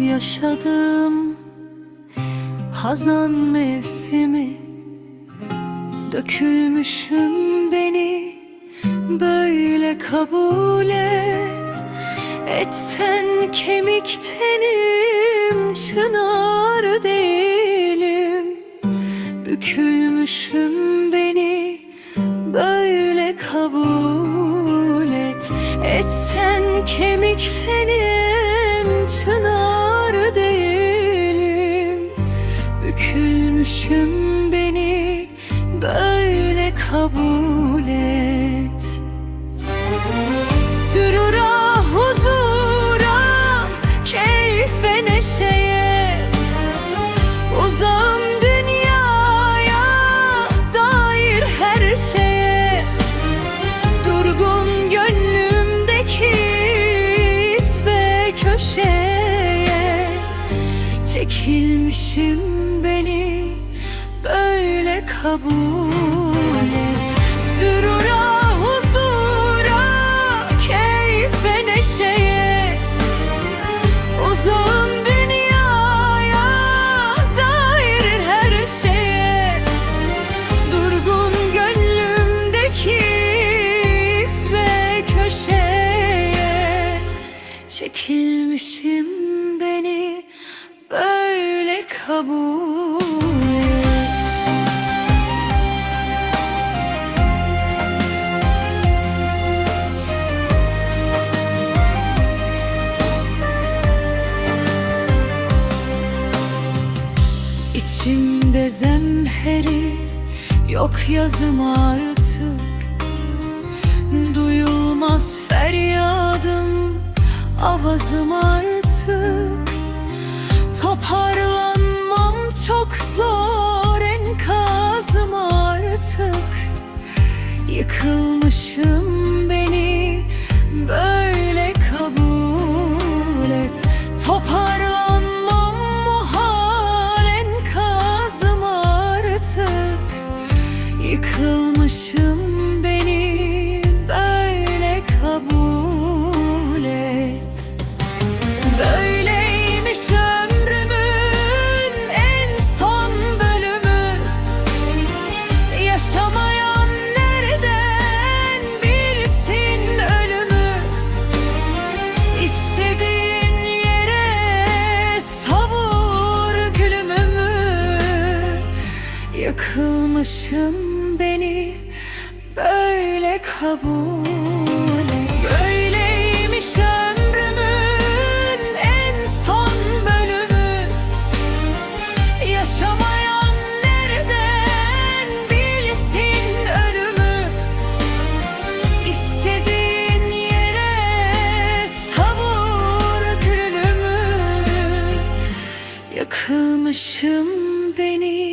yaşadım. Hazan mevsimi Dökülmüşüm beni. Böyle kabul et Etsen kemiktenim Çınar değilim. Bükülmüşüm beni Böyle kabul et. Etsen kemiktenim Çınar değilim. Bükülmüşüm beni Böyle kabul et. Sürura, huzura, keyfe, neşeye. Uzağım Çekilmişim beni böyle kabul kabul et. İçimde zemheri yok yazım artık. Duyulmaz feryadım avazım artık. Toparlanmam çok zor enkazım artık. Yıkılmışım beni böyle kabul et. Toparlanmam muhal enkazım artık. Yıkılmışım Yıkılmışım beni böyle kabul et. Böyleymiş ömrümün en son bölümü. Yaşamayan nereden bilsin ölümü? İstediğin yere savur gülümü. Yakılmışım beni